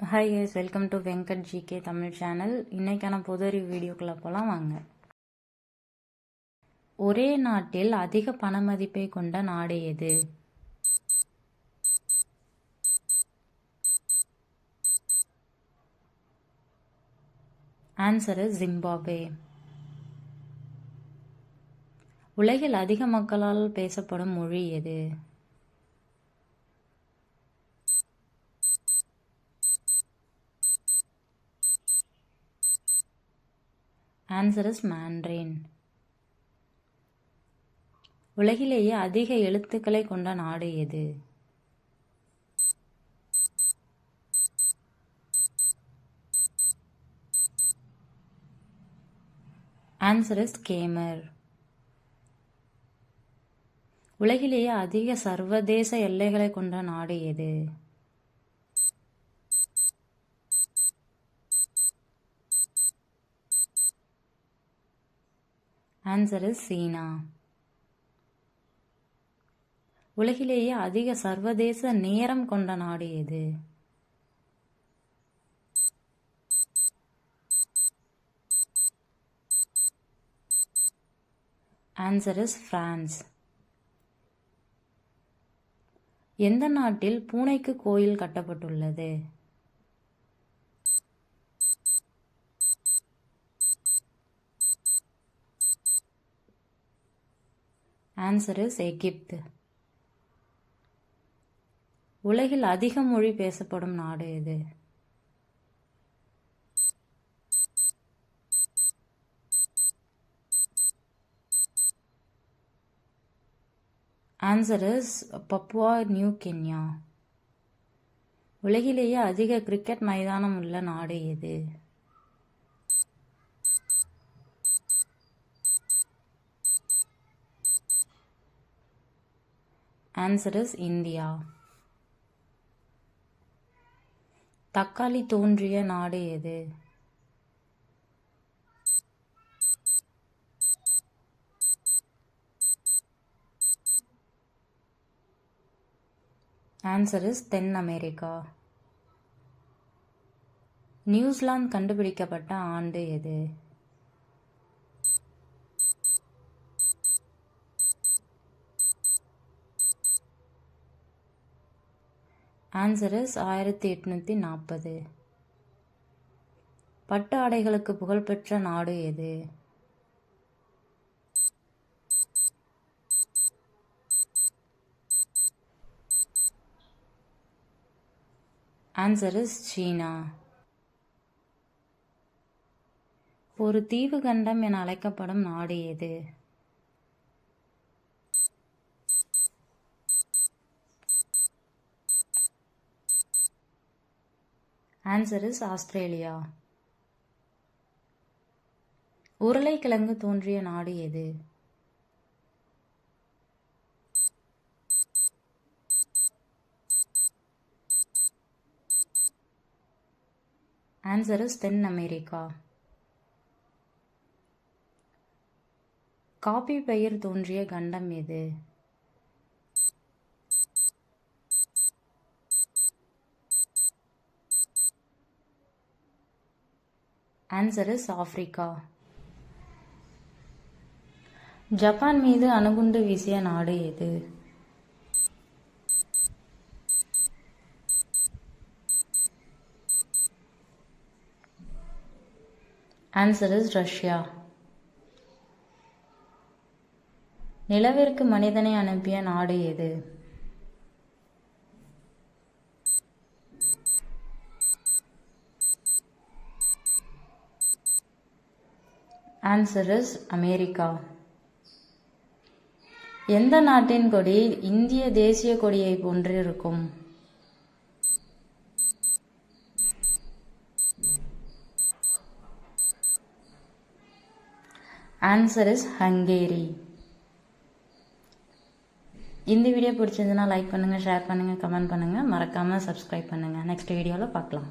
Hi yes welcome to Venkat GK Tamil channel இன்றைக்கான பொது அறிவு வீடியோக்குள்ளே போகலாம் வாங்க. ஒரே நாட்டில் அதிக பண மதிப்பை கொண்ட நாடு எது? ஆன்சர் ஜிம்பாப்வே உலகில் அதிக மக்களால் பேசப்படும் மொழி எது? ஆன்சர் இஸ் மேண்ட்ரின் உலகிலேயே அதிக எழுத்துக்களை கொண்ட நாடு எது? ஆன்சர் இஸ் கேமர் உலகிலேயே அதிக சர்வதேச எல்லைகளை கொண்ட நாடு எது? ஆன்சர் இஸ் சீனா உலகிலேயே அதிக சர்வதேச நேரம் கொண்ட நாடு எது? ஆன்சர் இஸ் பிரான்ஸ் எந்த நாட்டில் பூனைக்கு கோயில் கட்டப்பட்டுள்ளது? ஆன்சர் இஸ் எகிப்து உலகில் அதிக மொழி பேசப்படும் நாடு எது? Answer is Papua New Kenya உலகிலேயே அதிக கிரிக்கெட் மைதானம் உள்ள நாடு எது? ஆன்சர் இஸ் இந்தியா தக்காளி தோன்றிய நாடு எது? ஆன்சர் இஸ் தென் அமெரிக்கா. நியூசிலாந்து கண்டுபிடிக்கப்பட்ட ஆண்டு எது? ஆன்சர் இஸ் ஆயிரத்தி எட்நூற்றி நாற்பது பட்டு ஆடைகளுக்கு புகழ்பெற்ற நாடு எது? ஆன்சர் இஸ் சீனா. ஒரு தீவு கண்டம் என அழைக்கப்படும் நாடு எது? ஆன்சர் இஸ் ஆஸ்திரேலியா உருளைக்கிழங்கு தோன்றிய நாடு எது? ஆன்சர் இஸ் தென் அமெரிக்கா. காபி பயிர் தோன்றிய கண்டம் எது? ஆன்சர் இஸ் ஆஃப்ரிக்கா ஜப்பான் மீது அணுகுண்டு வீசிய நாடு எது? ஆன்சர் இஸ் ரஷ்யா நிலவிற்கு மனிதனை அனுப்பிய நாடு எது? ஆன்சர் இஸ் அமெரிக்கா எந்த நாட்டின் கொடி இந்திய தேசிய கொடியை போன்று இருக்கும்? ஆன்சர் இஸ் ஹங்கேரி இந்த வீடியோ பிடிச்சிருந்ததுன்னா லைக் பண்ணுங்கள் ஷேர் பண்ணுங்கள் கமெண்ட் பண்ணுங்கள் மறக்காமல் சப்ஸ்கிரைப் பண்ணுங்கள் நெக்ஸ்ட் வீடியோவில் பார்க்கலாம்.